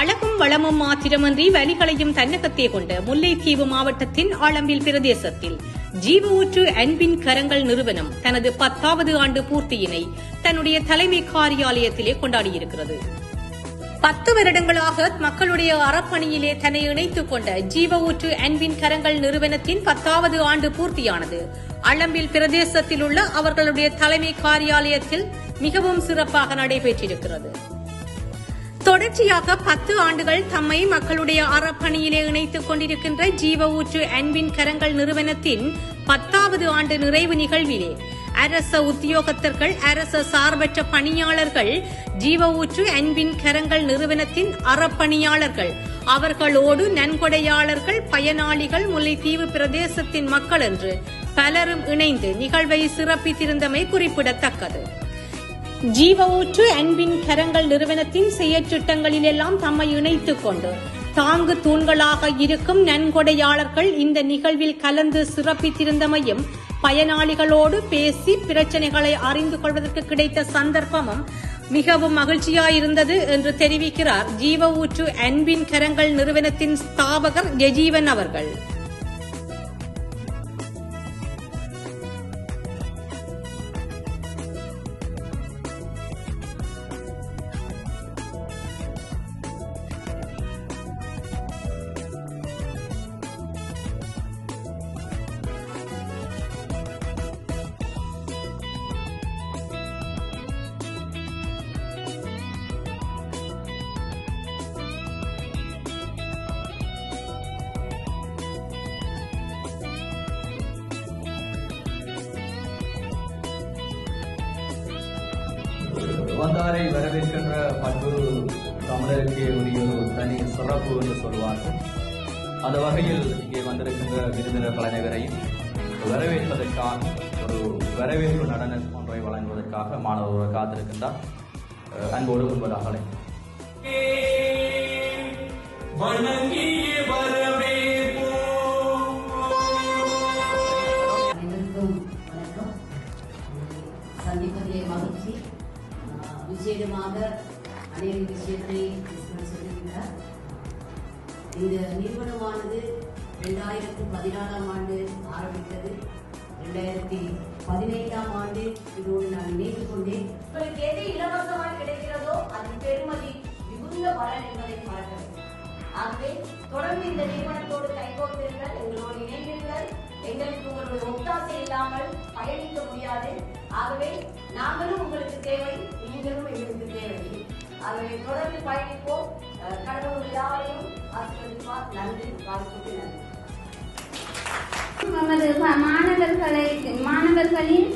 அழகும் வளமும் மாத்திரமன்றி வலிகளையும் தன்னகத்தே கொண்ட முல்லைத்தீவு மாவட்டத்தின் ஆலம்பில் பிரதேசத்தில் ஜீவ ஊற்று அன்பின் கரங்கள் நிறுவனம் தனது பத்தாவது ஆண்டு பூர்த்தியினை தன்னுடைய தலைமை காரியாலயத்திலே கொண்டாடியிருக்கிறது. பத்து வருடங்களாக மக்களுடைய அறப்பணியிலே தன்னை இணைத்துக் கொண்ட ஜீவ ஊற்று அன்பின் கரங்கள் நிறுவனத்தின் பத்தாவது ஆண்டு பூர்த்தியானது அளம்பில் பிரதேசத்தில் உள்ள அவர்களுடைய தலைமை காரியாலயத்தில் மிகவும் சிறப்பாக நடைபெற்றிருக்கிறது. தொடர்ச்சியாக பத்து ஆண்டுகள் தம்மை மக்களுடைய அறப்பணியிலே இணைத்துக் கொண்டிருக்கின்ற ஜீவ ஊற்று அன்பின் கரங்கள் நிறுவனத்தின் பத்தாவது ஆண்டு நிறைவு நிகழ்விலே அரச உத்தியோகத்தர்கள் அரச சார்பற்ற பணியாளர்கள் ஜீவ ஊற்று அன்பின் கரங்கள் நிறுவனத்தின் அறப்பணியாளர்கள் அவர்களோடு நன்கொடையாளர்கள் பயனாளிகள் முல்லைத்தீவு பிரதேசத்தின் மக்கள் என்று பலரும் இணைந்து நிகழ்வை சிறப்பித்திருந்தமை குறிப்பிடத்தக்கது. ஜீவ ஊற்று அன்பின் கரங்கள் நிறுவனத்தின் செயற்றிட்டங்களிலெல்லாம் தம்மை இணைத்துக் கொண்டு தாங்கு தூண்களாக இருக்கும் நன்கொடையாளர்கள் இந்த நிகழ்வில் கலந்து சிறப்பித்திருந்தமையும் பயனாளிகளோடு பேசி பிரச்சனைகளை அறிந்து கொள்வதற்கு கிடைத்த சந்தர்ப்பமும் மிகவும் மகிழ்ச்சியாயிருந்தது என்று தெரிவிக்கிறார் ஜீவ ஊற்று அன்பின் கரங்கள் நிறுவனத்தின் ஸ்தாபகர் ஜெஜீவன் அவர்கள். வந்தாரை வரவேற்கின்ற பண்பு தமிழருக்கே உரிய ஒரு தனி சிறப்பு என்று சொல்வார்கள் அந்த வகையில் இங்கே வந்திருக்கின்ற விருந்தினர் அனைவரையும் வரவேற்பதற்காக ஒரு வரவேற்பு நடனம் ஒன்றை வழங்குவதற்காக மாணவர்கள் காத்திருக்கின்றார். அன்போடு. வணங்கிய சந்திப்பதிலே மகிழ்ச்சி. விசேடமாக அநேக விஷயத்தை சொல்லியிருக்கிறார். இந்த நிறுவனமானது ரெண்டாயிரத்தி பதினாலாம் ஆண்டு ஆரம்பித்தது. ரெண்டாயிரத்தி பதினைந்தாம் ஆண்டு இதோடு நான் இணைத்துக் கொண்டேன். உங்களுக்கு எது இலவசமாக கிடைக்கிறதோ அது பெருமதி மிகுந்த பலன் என்பதை பார்க்க ஆகவே தொடர்ந்து இந்த நிறுவனத்தோடு கைகோர்த்திருந்தால் எங்களோடு தொடர்ந்து பயணிப்போம். கடவுள் எல்லாரையும் ஆசீர்வதிப்பார். நன்றி வாழ்த்துக்கு நன்றி. நமது மாணவர்களை மாணவர்களின்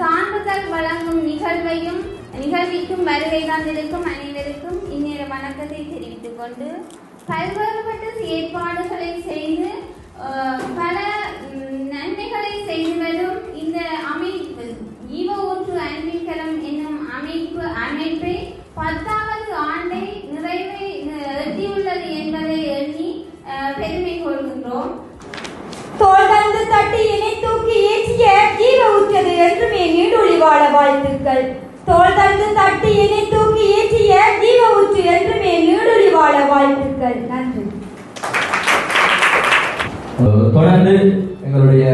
சான்றிதழ் வழங்கும் நிகழ்வையும் நிகழ்விக்கும் வருகை தந்திருக்கும் அனைவருக்கும் இந்நேர வணக்கத்தை தெரிவித்துக் கொண்டு பல்வேறுபட்ட ஏற்பாடுகளை செய்து பல தூக்கி ஏற்றிய ஜீவ ஊற்றது என்றுமே நீடொழி வாழ வாழ்த்துக்கள். தோல் தந்து தட்டி இணை தூக்கி ஏற்றிய ஜீவ ஊற்று என்றுமே நீடொழி வாழ வாழ்த்துக்கள். நன்றி. தொடர்ந்து எங்களுடைய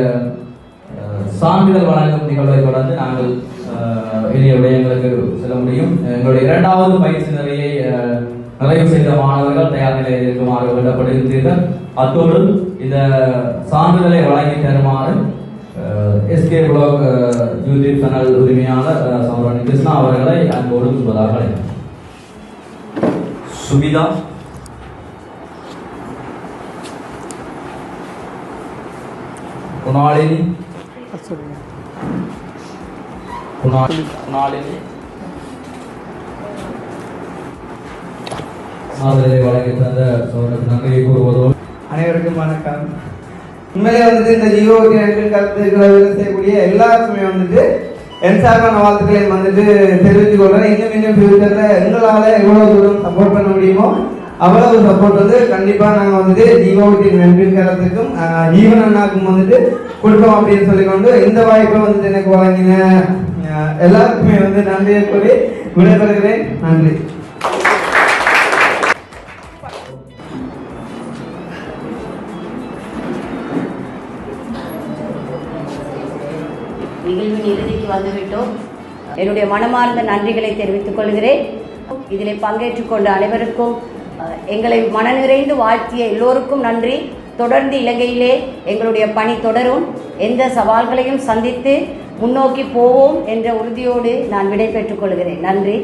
அஹ், சான்றிதழ் வழங்கும் நிகழ்வை தொடர்ந்து நாங்கள் அஹ், இனிய விடயங்களுக்கு செல்ல முடியும். எங்களுடைய இரண்டாவது பயிற்சி நிலையை அஹ், நிறைவு செய்த மாணவர்கள் தயார் நிலையில் இருக்குமாறு விடப்பட்டிருந்தீர்கள் அத்தோடு இந்த சான்றிதழை வழங்கி தருமாறு எஸ்கே பிளாக் யூடியூப் சேனல் உரிமையாளர் அஹ், சௌரணி கிருஷ்ணா அவர்களை அன்போடு சொல்வதாக அழைக்கிறேன். சுபிதா குணாலினி குணா- குணாலினி மாதிரி வழங்கி தந்த சோழனுக்கு நன்றியை கூறுவதோடு அனைவருக்கும் வணக்கம். உண்மையிலே வந்துட்டு இந்த ஜியோ கருத்துக்களை செய்யக்கூடிய எல்லாருக்குமே வந்துட்டு என் சார்பான வாழ்த்துக்களை வந்துட்டு தெரிவித்துக் கொள்றேன். இன்னும் இன்னும் ஃபியூச்சர்ல எங்களால எவ்வளவு தூரம் சப்போர்ட் பண்ண முடியுமோ அவ்வளவு சப்போர்ட் வந்து கண்டிப்பா நாங்க வந்துட்டு ஜீவோட்டின் நன்றின் கரத்துக்கும் ஜீவன் அண்ணாக்கும் வந்துட்டு கொடுப்போம் அப்படின்னு சொல்லிக்கொண்டு இந்த வாய்ப்பை வந்துட்டு எனக்கு வழங்கின எல்லாருக்குமே வந்து நன்றியை கூறி விடைபெறுகிறேன். நன்றி. வந்துவிட்டோம். என்னுடைய மனமார்ந்த நன்றிகளை தெரிவித்துக் கொள்கிறேன். இதில் பங்கேற்றுக் கொண்ட அனைவருக்கும் எங்களை மனநிறைந்து வாழ்த்திய எல்லோருக்கும் நன்றி. தொடர்ந்து இலங்கையிலே எங்களுடைய பணி தொடரும். எந்த சவால்களையும் சந்தித்து முன்னோக்கி போவோம் என்ற உறுதியோடு நான் விடை பெற்றுக் கொள்கிறேன். நன்றி.